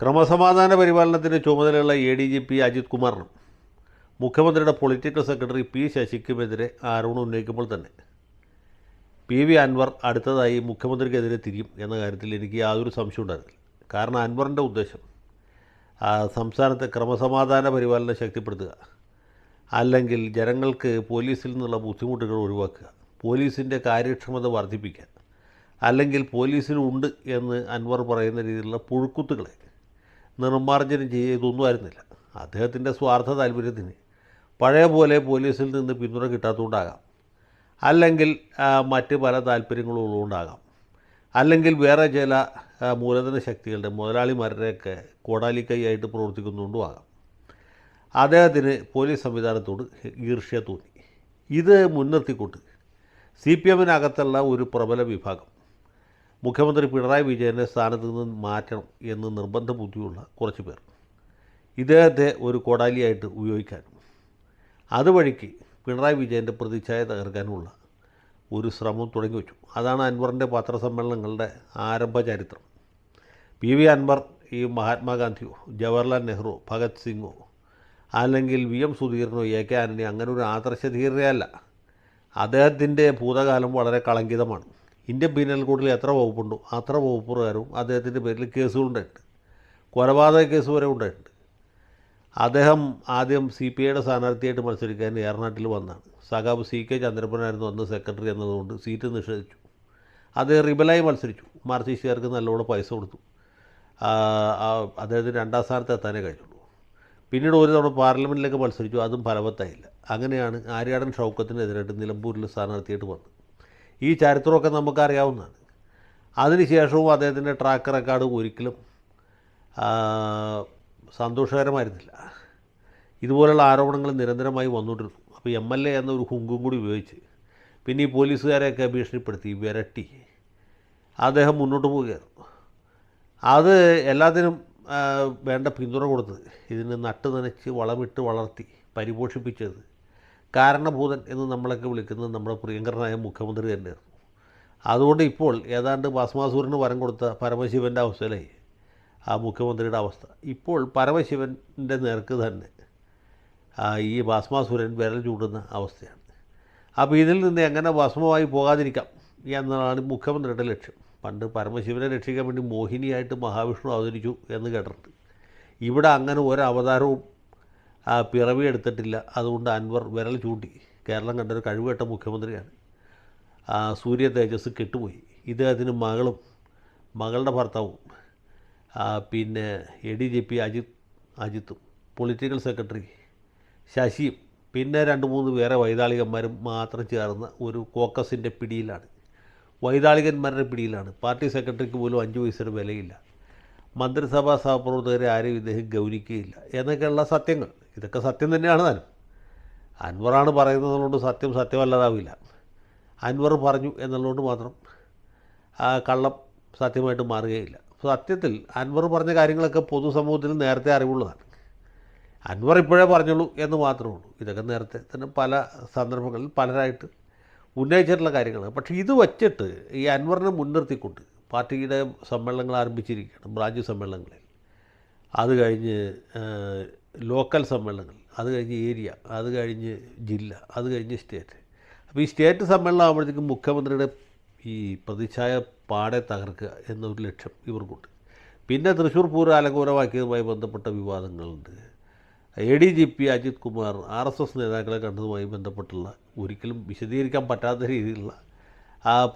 ക്രമസമാധാന പരിപാലനത്തിന്റെ ചുമതലയുള്ള A D G P Ajith കുമാറിനും മുഖ്യമന്ത്രിയുടെ പൊളിറ്റിക്കൽ സെക്രട്ടറി പി ശശിക്കുമെതിരെ ആരോപണം ഉന്നയിക്കുമ്പോൾ തന്നെ പി വി അൻവർ അടുത്തതായി മുഖ്യമന്ത്രിക്കെതിരെ തിരിയും എന്ന കാര്യത്തിൽ എനിക്ക് യാതൊരു സംശയം ഉണ്ടായിരുന്നില്ല. കാരണം അൻവറിന്റെ ഉദ്ദേശം സംസ്ഥാനത്തെ ക്രമസമാധാന പരിപാലനം ശക്തിപ്പെടുത്തുക അല്ലെങ്കിൽ ജനങ്ങൾക്ക് പോലീസിൽ നിന്നുള്ള ബുദ്ധിമുട്ടുകൾ ഒഴിവാക്കുക പോലീസിന്റെ കാര്യക്ഷമത വർദ്ധിപ്പിക്കുക അല്ലെങ്കിൽ പോലീസിനുണ്ട് എന്ന് അൻവർ പറയുന്ന രീതിയിലുള്ള പുഴുക്കുത്തുകളെ നിർമ്മാർജനം ചെയ്തൊന്നും ആയിരുന്നില്ല അദ്ദേഹത്തിന്റെ സ്വാർത്ഥ താല്പര്യത്തിന് പഴയ പോലെ പോലീസിൽ നിന്ന് പിന്തുണ കിട്ടാത്തതുകൊണ്ടാകാം. അല്ലെങ്കിൽ മറ്റ് പല താല്പര്യങ്ങളും ഉള്ളതുകൊണ്ടാകാം അല്ലെങ്കിൽ വേറെ ചില മൂലധന ശക്തികളുടെ മുതലാളിമാരുടെയൊക്കെ കോടാലിക്കൈയായിട്ട് പ്രവർത്തിക്കുന്നുകൊണ്ടും ആകാം അദ്ദേഹത്തിന് പോലീസ് സംവിധാനത്തോട് ഈർഷ്യ തോന്നി. ഇത് മുൻനിർത്തിക്കൊണ്ട് സി പി എമ്മിനകത്തുള്ള ഒരു പ്രബല വിഭാഗം മുഖ്യമന്ത്രി പിണറായി വിജയന്റെ സ്ഥാനത്ത് നിന്ന് മാറ്റണം എന്ന് നിർബന്ധ ബുദ്ധിയുള്ള കുറച്ച് പേർ. ഇദ്ദേഹത്തെ ഒരു കോടാലിയായിട്ട് ഉപയോഗിക്കാനും അതുവഴിക്ക് പിണറായി വിജയന്റെ പ്രതിച്ഛായ തകർക്കാനുമുള്ള ഒരു ശ്രമം തുടങ്ങി വെച്ചു. അതാണ് അൻവറിന്റെ പത്രസമ്മേളനങ്ങളുടെ ആരംഭ ചരിത്രം. പി വി അൻവർ ഈ മഹാത്മാഗാന്ധിയോ ജവഹർലാൽ നെഹ്റു ഭഗത് സിംഗോ അല്ലെങ്കിൽ വി എം സുധീരനോ എ കെ ആന്റണി അങ്ങനെ ഒരു ആദർശധീരയല്ല അദ്ദേഹത്തിന്റെ ഭൂതകാലം വളരെ കളങ്കിതമാണ്. ഇന്ത്യൻ പീനൽ കോഡിൽ എത്ര വകുപ്പുണ്ടോ അത്ര വകുപ്പ് പ്രകാരവും അദ്ദേഹത്തിന്റെ പേരിൽ കേസുകളുണ്ടായിട്ടുണ്ട് കൊലപാതക കേസ് വരെ ഉണ്ടായിട്ടുണ്ട്. അദ്ദേഹം ആദ്യം സി പി ഐയുടെ സ്ഥാനാർത്ഥിയായിട്ട് മത്സരിക്കാൻ ഏറനാട്ടിൽ വന്നാണ്. സഖാബ് സി കെ ചന്ദ്രപ്പനായിരുന്നു അന്ന് സെക്രട്ടറി എന്നതുകൊണ്ട് സീറ്റ് നിഷേധിച്ചു. അദ്ദേഹം റിബലായി മത്സരിച്ചു. മാർച്ചിസ്റ്റുകാർക്ക് നല്ലോണം പൈസ കൊടുത്തു. അദ്ദേഹത്തിന് രണ്ടാം സ്ഥാനത്ത് എത്താനേ കഴിഞ്ഞുള്ളൂ. പിന്നീട് ഒരു തവണ പാർലമെന്റിലേക്ക് മത്സരിച്ചു. അതും ഫലവത്തായില്ല. അങ്ങനെയാണ് ആര്യാടൻ ഷൗക്കത്തിനെതിരായിട്ട് നിലമ്പൂരിൽ സ്ഥാനാർത്ഥിയായിട്ട് വന്നത്. ഈ ചരിത്രമൊക്കെ നമുക്കറിയാവുന്നതാണ്. അതിനുശേഷവും അദ്ദേഹത്തിന്റെ ട്രാക്ക് റെക്കോർഡ് ഒരിക്കലും സന്തോഷകരമായിരുന്നില്ല. ഇതുപോലുള്ള ആരോപണങ്ങൾ നിരന്തരമായി വന്നുകൊണ്ടിരുന്നു. അപ്പോൾ എം എൽ എ എന്നൊരു ഹുങ്കും കൂടി ഉപയോഗിച്ച് പിന്നെ ഈ പോലീസുകാരെയൊക്കെ ഭീഷണിപ്പെടുത്തി വിരട്ടി. അദ്ദേഹം മുന്നോട്ട് പോവുകയായിരുന്നു. അത് എല്ലാത്തിനും വേണ്ട പിന്തുണ കൊടുത്തത് ഇതിന് നട്ട് നനച്ച് വളമിട്ട് വളർത്തി പരിപോഷിപ്പിച്ചത് കാരണഭൂതൻ എന്ന് നമ്മളൊക്കെ വിളിക്കുന്നത് നമ്മുടെ പ്രിയങ്കരനായ മുഖ്യമന്ത്രി തന്നെയായിരുന്നു. അതുകൊണ്ട് ഇപ്പോൾ ഏതാണ്ട് ഭസ്മാസൂരന് വരം കൊടുത്ത പരമശിവന്റെ അവസ്ഥയിലായി ആ മുഖ്യമന്ത്രിയുടെ അവസ്ഥ. ഇപ്പോൾ പരമശിവന്റെ നേർക്ക് തന്നെ ഈ ഭസ്മാസുരൻ വിരൽ ചൂടുന്ന അവസ്ഥയാണ്. അപ്പോൾ ഇതിൽ നിന്ന് എങ്ങനെ ഭസ്മമായി പോകാതിരിക്കാം എന്നതാണ് മുഖ്യമന്ത്രിയുടെ ലക്ഷ്യം. പണ്ട് പരമശിവനെ രക്ഷിക്കാൻ വേണ്ടി മോഹിനിയായിട്ട് മഹാവിഷ്ണു അവതരിച്ചു എന്ന് കേട്ടിട്ടുണ്ട്. ഇവിടെ അങ്ങനെ ഒരു അവതാരവും പിറവി എടുത്തിട്ടില്ല. അതുകൊണ്ട് അൻവർ വിരൽ ചൂണ്ടി. കേരളം കണ്ടൊരു കഴിവുകെട്ട മുഖ്യമന്ത്രിയാണ്. ആ, സൂര്യ തേജസ് കെട്ടുപോയി. ഇദ്ദേഹത്തിന് മകളും മകളുടെ ഭർത്താവും പിന്നെ A D G P Ajith അജിത്തും political secretary ശശിയും പിന്നെ രണ്ട് മൂന്ന് വേറെ വൈതാളികന്മാരും മാത്രം ചേർന്ന ഒരു കോക്കസിന്റെ പിടിയിലാണ്. വൈതാളികന്മാരുടെ പിടിയിലാണ്. പാർട്ടി സെക്രട്ടറിക്ക് പോലും അഞ്ച് പൈസയുടെ വിലയില്ല. മന്ത്രിസഭാ സഹപ്രവർത്തകരെ ആരും ഇദ്ദേഹം ഗൗനിക്കുകയില്ല. എന്നൊക്കെയുള്ള സത്യങ്ങൾ. ഇതൊക്കെ സത്യം തന്നെയാണ് താനും. അൻവറാണ് പറയുന്നതുകൊണ്ട് സത്യം സത്യമല്ലാതാവില്ല. അൻവർ പറഞ്ഞു എന്നുള്ളതുകൊണ്ട് മാത്രം ആ കള്ളം സത്യമായിട്ട് മാറുകയില്ല. സത്യത്തിൽ അൻവർ പറഞ്ഞ കാര്യങ്ങളൊക്കെ പൊതുസമൂഹത്തിന് നേരത്തെ അറിവുള്ളതാണ്. അൻവർ ഇപ്പോഴേ പറഞ്ഞുള്ളൂ എന്ന് മാത്രമേ ഉള്ളൂ. ഇതൊക്കെ നേരത്തെ തന്നെ പല സന്ദർഭങ്ങളിൽ പലരായിട്ട് ഉന്നയിച്ചിട്ടുള്ള കാര്യങ്ങളാണ്. പക്ഷേ ഇത് വച്ചിട്ട് ഈ അൻവറിനെ മുൻനിർത്തിക്കൊണ്ട് പാർട്ടിയുടെ സമ്മേളനങ്ങൾ ആരംഭിച്ചിരിക്കുകയാണ് ബ്രാഞ്ച് സമ്മേളനങ്ങളിൽ. അത് കഴിഞ്ഞ് ലോക്കൽ സമ്മേളനങ്ങൾ അത് കഴിഞ്ഞ് ഏരിയ അത് കഴിഞ്ഞ് ജില്ല അത് കഴിഞ്ഞ് സ്റ്റേറ്റ്. അപ്പോൾ ഈ സ്റ്റേറ്റ് സമ്മേളനം ആകുമ്പോഴത്തേക്കും മുഖ്യമന്ത്രിയുടെ ഈ പ്രതിച്ഛായ പാടെ തകർക്കുക എന്നൊരു ലക്ഷ്യം ഇവർക്കുണ്ട്. പിന്നെ തൃശ്ശൂർ പൂരം അലങ്കോലമാക്കിയതുമായി ബന്ധപ്പെട്ട വിവാദങ്ങളുണ്ട്. A D G P Ajith Kumar R S S നേതാക്കളെ കണ്ടതുമായി ബന്ധപ്പെട്ടുള്ള ഒരിക്കലും വിശദീകരിക്കാൻ പറ്റാത്ത രീതിയിലുള്ള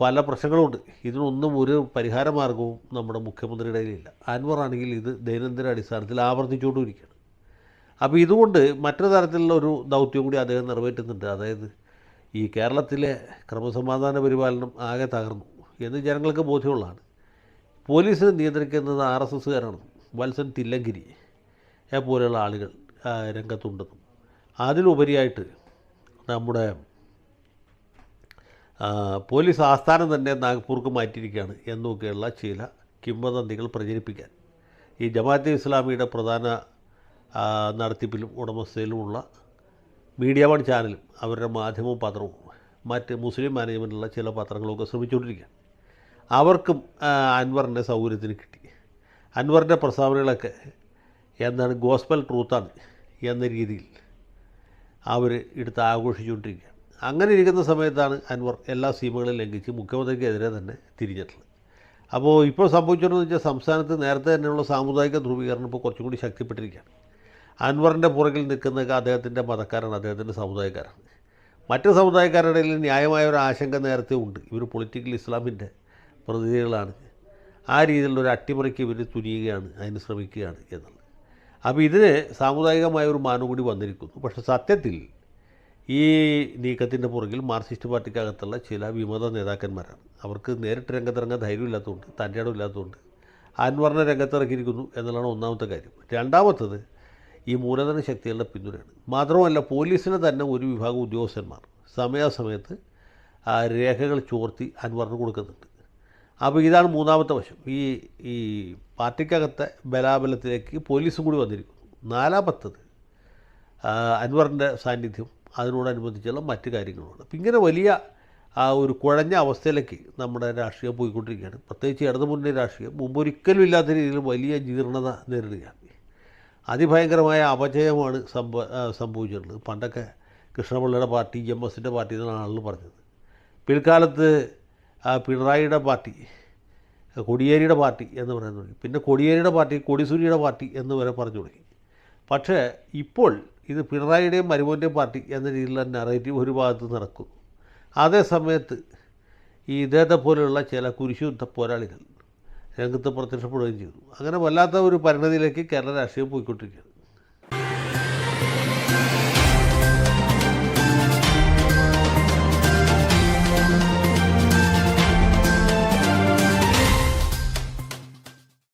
പല പ്രശ്നങ്ങളുമുണ്ട് ഇതിനൊന്നും ഒരു പരിഹാര മാർഗവും നമ്മുടെ മുഖ്യമന്ത്രിയുടെ കയ്യിലില്ല. അൻവർ ആണെങ്കിൽ ഇത് ദൈനംദിന അടിസ്ഥാനത്തിൽ ആവർത്തിച്ചുകൊണ്ടിരിക്കുകയാണ്. അപ്പോൾ ഇതുകൊണ്ട് മറ്റൊരു തരത്തിലുള്ള ഒരു ദൗത്യം കൂടി അദ്ദേഹം നിറവേറ്റുന്നുണ്ട്. അതായത് ഈ കേരളത്തിലെ ക്രമസമാധാന പരിപാലനം ആകെ തകർന്നു എന്ന് ജനങ്ങൾക്ക് ബോധ്യമുള്ളതാണ്. പോലീസിനെ നിയന്ത്രിക്കുന്നത് ആർ എസ് എസ്സുകാരാണ്. വത്സൻ തില്ലങ്കിരി പോലെയുള്ള ആളുകൾ രംഗത്തുണ്ടെന്നും. അതിലുപരിയായിട്ട് നമ്മുടെ പോലീസ് ആസ്ഥാനം തന്നെ നാഗ്പൂർക്ക് മാറ്റിയിരിക്കുകയാണ് എന്നൊക്കെയുള്ള ചില കിംവദന്തികൾ പ്രചരിപ്പിക്കാൻ. ഈ ജമാഅത്തെ ഇസ്ലാമിയുടെ പ്രധാന നടത്തിപ്പിലും ഉടമസ്ഥയിലുമുള്ള മീഡിയ വൺ ചാനലും അവരുടെ മാധ്യമവും പത്രവും മറ്റ് മുസ്ലിം മാനേജ്മെന്റുള്ള ചില പത്രങ്ങളൊക്കെ ശ്രമിച്ചുകൊണ്ടിരിക്കുകയാണ്. അവർക്കും അൻവറിന്റെ സൗകര്യത്തിന് കിട്ടി. അൻവറിന്റെ പ്രസ്താവനകളൊക്കെ എന്താണ് ഗോസ്പൽ ട്രൂത്താണ് എന്ന രീതിയിൽ അവർ എടുത്ത് ആഘോഷിച്ചുകൊണ്ടിരിക്കുക അങ്ങനെ ഇരിക്കുന്ന സമയത്താണ് അൻവർ എല്ലാ സീമകളും ലംഘിച്ച് മുഖ്യമന്ത്രിക്കെതിരെ തന്നെ തിരിഞ്ഞിട്ടുള്ളത്. അപ്പോൾ ഇപ്പോൾ സംഭവിച്ചുകൊണ്ടെന്ന് വെച്ചാൽ സംസ്ഥാനത്ത് നേരത്തെ തന്നെയുള്ള സാമുദായിക ധ്രുവീകരണം ഇപ്പോൾ കുറച്ചും കൂടി ശക്തിപ്പെട്ടിരിക്കുകയാണ്. അൻവറിന്റെ പുറകിൽ നിൽക്കുന്നതൊക്കെ അദ്ദേഹത്തിന്റെ മതക്കാരാണ് അദ്ദേഹത്തിന്റെ സമുദായക്കാരാണ്. മറ്റ് സമുദായക്കാരുടെ ന്യായമായ ഒരു ആശങ്ക നേരത്തെ ഉണ്ട്. ഇവർ പൊളിറ്റിക്കൽ ഇസ്ലാമിന്റെ പ്രതിനിധികളാണ്. ആ രീതിയിലുള്ള ഒരു അട്ടിമറിക്ക് ഇവർ തുനിയുകയാണ് അതിന് ശ്രമിക്കുകയാണ് എന്നുള്ളത്. അപ്പോൾ ഇതിന് സാമുദായികമായ ഒരു മാനം കൂടി വന്നിരിക്കുന്നു. പക്ഷേ സത്യത്തിൽ ഈ നീക്കത്തിന്റെ പുറകിൽ മാർക്സിസ്റ്റ് പാർട്ടിക്കകത്തുള്ള ചില വിമത നേതാക്കന്മാരാണ്. അവർക്ക് നേരിട്ട് രംഗത്തിറങ്ങാൻ ധൈര്യമില്ലാത്തതുകൊണ്ട് തന്റെ ഇടമില്ലാത്തതുകൊണ്ട് അൻവറിനെ രംഗത്തിറക്കിയിരിക്കുന്നു എന്നുള്ളതാണ് ഒന്നാമത്തെ കാര്യം. രണ്ടാമത്തത് ഈ മൂലധന ശക്തികളുടെ പിന്തുണയാണ്. മാത്രമല്ല പോലീസിന് തന്നെ ഒരു വിഭാഗം ഉദ്യോഗസ്ഥന്മാർ സമയാസമയത്ത് രേഖകൾ ചോർത്തി അൻവറിന് കൊടുക്കുന്നുണ്ട്. അപ്പോൾ ഇതാണ് മൂന്നാമത്തെ വശം. ഈ ഈ പാർട്ടിക്കകത്തെ ബലാബലത്തിലേക്ക് പോലീസും കൂടി വന്നിരിക്കുന്നു. നാലാമത്തത് അൻവറിന്റെ സാന്നിധ്യം അതിനോടനുബന്ധിച്ചുള്ള മറ്റ് കാര്യങ്ങളുമാണ്. അപ്പം ഇങ്ങനെ വലിയ ആ ഒരു കുഴഞ്ഞ അവസ്ഥയിലേക്ക് നമ്മുടെ രാഷ്ട്രീയം പോയിക്കൊണ്ടിരിക്കുകയാണ്. പ്രത്യേകിച്ച് ഇടതുമുന്നണി രാഷ്ട്രീയം മുമ്പൊരിക്കലും ഇല്ലാത്ത രീതിയിൽ വലിയ ജീർണത നേരിടുകയാണ്. അതിഭയങ്കരമായ അപജയമാണ് സംഭ സംഭവിച്ചിട്ടുള്ളത്. പണ്ടൊക്കെ കൃഷ്ണപിള്ളയുടെ പാർട്ടി എം എസിന്റെ പാർട്ടി എന്നാണ് ആളുകൾ പറഞ്ഞത്. പിൽക്കാലത്ത് പിണറായിയുടെ പാർട്ടി കൊടിയേരിയുടെ പാർട്ടി എന്ന് പറയാൻ തുടങ്ങി. പിന്നെ കൊടിയേരിയുടെ പാർട്ടി കൊടിസൂരിയുടെ പാർട്ടി എന്ന് വരെ പറഞ്ഞു തുടങ്ങി. പക്ഷേ ഇപ്പോൾ ഇത് പിണറായിയുടെയും മരുമോന്റെയും പാർട്ടി എന്ന രീതിയിലുള്ള നറേറ്റീവ് ഒരു ഭാഗത്ത് നടക്കുന്നു അതേ സമയത്ത് ഈ ഇദ്ദേഹത്തെ പോലെയുള്ള ചില കുരിശുദ്ധ പോരാളികൾ രംഗത്ത് പ്രത്യക്ഷപ്പെടുകയും ചെയ്തു. അങ്ങനെ വല്ലാത്ത ഒരു പരിണതിയിലേക്ക് കേരള രാഷ്ട്രീയം പോയിക്കൊണ്ടിരിക്കുകയാണ്.